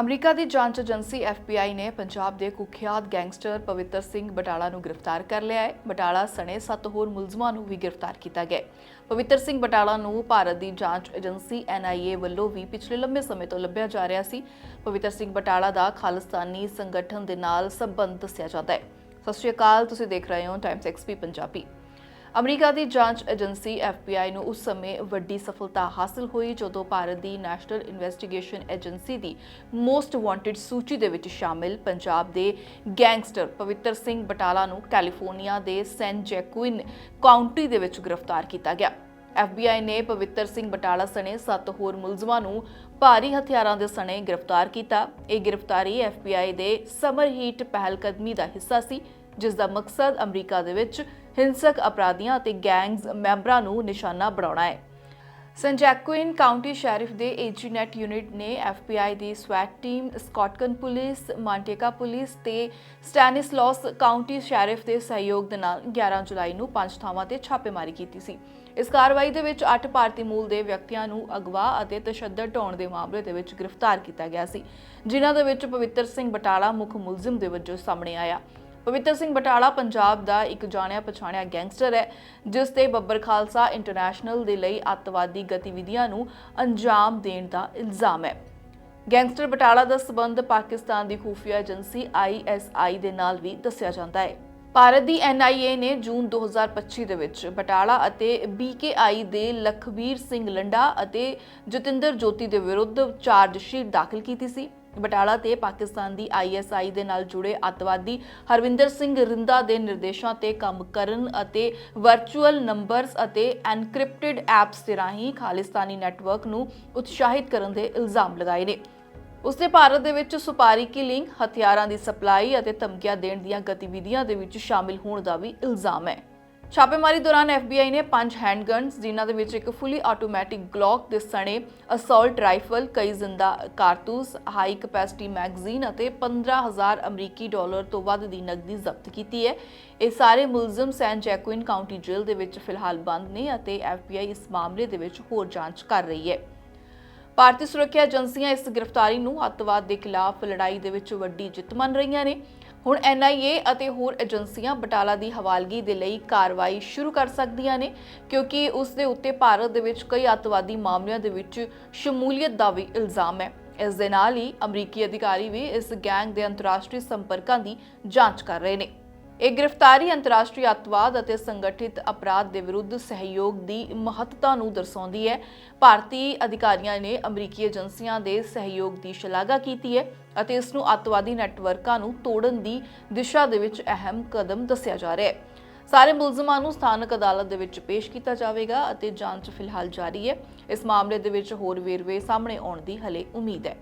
America ਦੀ ਜਾਂਚ agency FBI ਨੇ ਪੰਜਾਬ ਦੇ ਕੁਖਿਆਤ ਗੈਂਗਸਟਰ ਪਵਿੱਤਰ ਸਿੰਘ ਬਟਾਲਾ ਨੂੰ ਗ੍ਰਿਫਤਾਰ ਕਰ ਲਿਆ ਹੈ। ਬਟਾਲਾ ਸਣੇ ਸੱਤ ਹੋਰ ਮੁਲਜ਼ਮਾਂ ਨੂੰ ਵੀ ਗ੍ਰਿਫਤਾਰ ਕੀਤਾ ਗਿਆ ਪਵਿੱਤਰ ਸਿੰਘ ਬਟਾਲਾ ਨੂੰ ਭਾਰਤ ਦੀ ਜਾਂਚ ਏਜੰਸੀ NIA ਵੱਲੋਂ ਵੀ ਪਿਛਲੇ ਲੰਬੇ ਸਮੇਂ ਤੋਂ ਲੱਭਿਆ ਜਾ ਰਿਹਾ ਸੀ। ਪਵਿੱਤਰ ਸਿੰਘ ਬਟਾਲਾ ਦਾ ਖਾਲਿਸਤਾਨੀ ਸੰਗਠਨ ਦੇ ਨਾਲ ਸੰਬੰਧ ਦੱਸਿਆ ਜਾਂਦਾ ਹੈ। ਸਤਿ ਸ਼੍ਰੀ ਅਕਾਲ, ਤੁਸੀਂ ਦੇਖ ਰਹੇ ਹੋ ਟਾਈਮਸ ਐਕਸਪੀ ਪੰਜਾਬੀ। ਅਮਰੀਕਾ ਦੀ ਜਾਂਚ ਏਜੰਸੀ FBI ਨੂੰ ਉਸ ਸਮੇਂ ਵੱਡੀ ਸਫਲਤਾ ਹਾਸਲ ਹੋਈ, ਜਦੋਂ ਭਾਰਤ ਦੀ ਨੈਸ਼ਨਲ ਇਨਵੈਸਟੀਗੇਸ਼ਨ ਏਜੰਸੀ ਦੀ ਮੋਸਟ ਵਾਂਟਡ ਸੂਚੀ ਦੇ ਵਿੱਚ ਸ਼ਾਮਿਲ ਪੰਜਾਬ ਦੇ ਗੈਂਗਸਟਰ ਪਵਿੱਤਰ ਸਿੰਘ ਬਟਾਲਾ ਨੂੰ ਕੈਲੀਫੋਰਨੀਆ ਦੇ ਸੈਨ ਜੈਕੁਇਨ ਕਾਉਂਟੀ ਦੇ ਵਿੱਚ ਗ੍ਰਿਫਤਾਰ ਕੀਤਾ ਗਿਆ। FBI ਨੇ ਪਵਿੱਤਰ ਸਿੰਘ ਬਟਾਲਾ ਸਣੇ ਸੱਤ ਹੋਰ ਮੁਲਜ਼ਮਾਂ ਨੂੰ ਭਾਰੀ ਹਥਿਆਰਾਂ ਦੇ ਸਣੇ ਗ੍ਰਿਫਤਾਰ ਕੀਤਾ। ਇਹ ਗ੍ਰਿਫਤਾਰੀ FBI ਦੇ ਸਮਰ ਹੀਟ ਪਹਿਲਕਦਮੀ ਦਾ ਹਿੱਸਾ ਸੀ, ਜਿਸ ਦਾ ਮਕਸਦ ਅਮਰੀਕਾ ਦੇ ਵਿੱਚ ਹਿੰਸਕ ਅਪਰਾਧੀਆਂ ਅਤੇ ਗੈਂਗਸ ਮੈਂਬਰਾਂ ਨੂੰ ਨਿਸ਼ਾਨਾ ਬਣਾਉਣਾ ਹੈ। ਸੰਜੈਕੁਇਨ ਕਾਉਂਟੀ ਸ਼ੈਰਿਫ ਦੇ ਏਜੀਨੈਟ ਯੂਨਿਟ ਨੇ FBI ਦੀ ਸਵੈਟ team, Stockton police, Manteca police ਤੇ ਸਟੈਨਿਸਲੌਸ ਕਾਉਂਟੀ ਸ਼ੈਰਿਫ ਦੇ ਸਹਿਯੋਗ ਦੇ ਨਾਲ 11 ਜੁਲਾਈ ਨੂੰ ਪੰਜ ਥਾਵਾਂ ਤੇ ਛਾਪੇਮਾਰੀ ਕੀਤੀ ਸੀ। ਇਸ ਕਾਰਵਾਈ ਦੇ ਵਿੱਚ 8 ਭਾਰਤੀ ਮੂਲ ਦੇ ਵਿਅਕਤੀਆਂ ਨੂੰ ਅਗਵਾ ਅਤੇ ਤਸ਼ੱਦਦ ਢਾਉਣ ਦੇ ਮਾਮਲੇ ਦੇ ਵਿੱਚ ਗ੍ਰਿਫਤਾਰ ਕੀਤਾ ਗਿਆ ਸੀ, ਜਿਨ੍ਹਾਂ ਦੇ ਵਿੱਚ ਪਵਿੱਤਰ ਸਿੰਘ ਬਟਾਲਾ ਮੁੱਖ ਮੁਲਜ਼ਮ ਦੇ ਵਜੋਂ ਸਾਹਮਣੇ ਆਇਆ। ਪਵਿੱਤਰ ਸਿੰਘ ਬਟਾਲਾ, ਪੰਜਾਬ ਦਾ ਇੱਕ ਜਾਣਿਆ ਪਛਾਣਿਆ ਗੈਂਗਸਟਰ ਹੈ, ਜਿਸ ਤੇ ਬੱਬਰ ਖਾਲਸਾ ਇੰਟਰਨੈਸ਼ਨਲ ਦੇ ਲਈ ਅੱਤਵਾਦੀ ਗਤੀਵਿਧੀਆਂ ਨੂੰ ਅੰਜਾਮ ਦੇਣ ਦਾ ਇਲਜ਼ਾਮ ਹੈ। ਗੈਂਗਸਟਰ ਬਟਾਲਾ ਦਾ ਸਬੰਧ ਪਾਕਿਸਤਾਨ ਦੀ ਖੂਫੀਆ ਏਜੰਸੀ ISI ਦੇ ਨਾਲ ਵੀ ਦੱਸਿਆ ਜਾਂਦਾ ਹੈ। ਭਾਰਤ ਦੀ NIA ਨੇ ਜੂਨ 2025 ਦੇ ਵਿੱਚ ਬਟਾਲਾ ਅਤੇ BKI ਦੇ ਲਖਵੀਰ ਸਿੰਘ ਲੰਡਾ ਅਤੇ ਜਤਿੰਦਰ ਜੋਤੀ ਦੇ ਵਿਰੁੱਧ ਚਾਰਜ ਸ਼ੀਟ ਦਾਖਲ ਕੀਤੀ ਸੀ। ਬਟਾਲਾ ਤੇ ਪਾਕਿਸਤਾਨ ਦੀ ISI ਦੇ ਨਾਲ ਜੁੜੇ ਅੱਤਵਾਦੀ ਹਰਵਿੰਦਰ ਸਿੰਘ ਰਿੰਦਾ ਦੇ ਨਿਰਦੇਸ਼ਾਂ ਤੇ ਕੰਮ ਕਰਨ ਅਤੇ ਵਰਚੁਅਲ ਨੰਬਰਸ ਅਤੇ ਐਨਕ੍ਰਿਪਟਡ ਐਪਸ ਦੇ ਰਾਹੀਂ ਖਾਲਿਸਤਾਨੀ ਨੈਟਵਰਕ ਨੂੰ ਉਤਸ਼ਾਹਿਤ ਕਰਨ ਦੇ ਇਲਜ਼ਾਮ ਲਗਾਏ ਨੇ। ਉਸਨੇ ਭਾਰਤ ਦੇ ਵਿੱਚ ਸੁਪਾਰੀ ਕਿਲਿੰਗ, ਹਥਿਆਰਾਂ ਦੀ ਸਪਲਾਈ ਅਤੇ ਧਮਕੀਆਂ ਦੇਣ ਦੀਆਂ ਗਤੀਵਿਧੀਆਂ ਦੇ ਵਿੱਚ ਸ਼ਾਮਿਲ ਹੋਣ ਦਾ ਵੀ ਇਲਜ਼ਾਮ ਹੈ। ਛਾਪੇਮਾਰੀ ਦੌਰਾਨ FBI ਨੇ ਪੰਜ ਹੈਂਡਗਨਸ ਜਿਨ੍ਹਾਂ ਦੇ ਵਿੱਚ ਇੱਕ ਫੁੱਲੀ ਆਟੋਮੈਟਿਕ ਗਲੌਕ ਦੇ ਸਣੇ ਅਸੌਲਟ ਰਾਈਫਲ ਕਈ ਜ਼ਿੰਦਾ ਕਾਰਤੂਸ ਹਾਈ ਕਪੈਸਿਟੀ ਮੈਗਜ਼ੀਨ ਅਤੇ 15000 ਅਮਰੀਕੀ ਡਾਲਰ ਤੋਂ ਵੱਧ ਦੀ ਨਕਦੀ ਜ਼ਬਤ ਕੀਤੀ ਹੈ। ਇਹ ਸਾਰੇ ਮੁਲਜ਼ਮ ਸੈਨ ਜੈਕੁਇਨ ਕਾਉਂਟੀ ਜੇਲ੍ਹ ਦੇ ਵਿੱਚ ਫਿਲਹਾਲ ਬੰਦ ਨੇ ਅਤੇ FBI ਇਸ ਮਾਮਲੇ ਦੇ ਵਿੱਚ ਹੋਰ ਜਾਂਚ ਕਰ ਰਹੀ ਹੈ। ਭਾਰਤੀ ਸੁਰੱਖਿਆ ਏਜੰਸੀਆਂ ਇਸ ਗ੍ਰਿਫਤਾਰੀ ਨੂੰ ਅੱਤਵਾਦ ਦੇ ਖਿਲਾਫ ਲੜਾਈ ਦੇ ਵਿੱਚ ਵੱਡੀ ਜਿੱਤ ਮੰਨ ਰਹੀਆਂ ਨੇ। ਹੁਣ NIA ਅਤੇ ਹੋਰ ਏਜੰਸੀਆਂ ਬਟਾਲਾ ਦੀ ਹਵਾਲਗੀ ਦੇ ਲਈ ਕਾਰਵਾਈ ਸ਼ੁਰੂ ਕਰ ਸਕਦੀਆਂ ਨੇ, ਕਿਉਂਕਿ ਉਸ ਦੇ ਉੱਤੇ ਭਾਰਤ ਦੇ ਵਿੱਚ ਕਈ ਅੱਤਵਾਦੀ ਮਾਮਲਿਆਂ ਦੇ ਵਿੱਚ ਸ਼ਮੂਲੀਅਤ ਦਾ ਵੀ ਇਲਜ਼ਾਮ ਹੈ। ਇਸ ਦੇ ਨਾਲ ਹੀ ਅਮਰੀਕੀ ਅਧਿਕਾਰੀ ਵੀ ਇਸ ਗੈਂਗ ਦੇ ਅੰਤਰਰਾਸ਼ਟਰੀ ਸੰਪਰਕਾਂ ਦੀ ਜਾਂਚ ਕਰ ਰਹੇ ਨੇ। ਇਹ ਗ੍ਰਿਫਤਾਰੀ ਅੰਤਰਰਾਸ਼ਟਰੀ ਅੱਤਵਾਦ ਅਤੇ ਸੰਗਠਿਤ ਅਪਰਾਧ ਦੇ ਵਿਰੁੱਧ ਸਹਿਯੋਗ ਦੀ ਮਹੱਤਤਾ ਨੂੰ ਦਰਸਾਉਂਦੀ ਹੈ। ਭਾਰਤੀ ਅਧਿਕਾਰੀਆਂ ਨੇ ਅਮਰੀਕੀ ਏਜੰਸੀਆਂ ਦੇ ਸਹਿਯੋਗ ਦੀ ਸ਼ਲਾਘਾ ਕੀਤੀ ਹੈ ਅਤੇ ਇਸ ਨੂੰ ਅੱਤਵਾਦੀ ਨੈਟਵਰਕਾਂ ਨੂੰ ਤੋੜਨ ਦੀ ਦਿਸ਼ਾ ਦੇ ਵਿੱਚ ਅਹਿਮ ਕਦਮ ਦੱਸਿਆ ਜਾ ਰਿਹਾ ਹੈ। ਸਾਰੇ ਮੁਲਜ਼ਮਾਂ ਨੂੰ ਸਥਾਨਕ ਅਦਾਲਤ ਦੇ ਵਿੱਚ ਪੇਸ਼ ਕੀਤਾ ਜਾਵੇਗਾ ਅਤੇ ਜਾਂਚ ਫਿਲਹਾਲ ਜਾਰੀ ਹੈ। ਇਸ ਮਾਮਲੇ ਦੇ ਵਿੱਚ ਹੋਰ ਵੇਰਵੇ ਸਾਹਮਣੇ ਆਉਣ ਦੀ ਹਲੇ ਉਮੀਦ ਹੈ।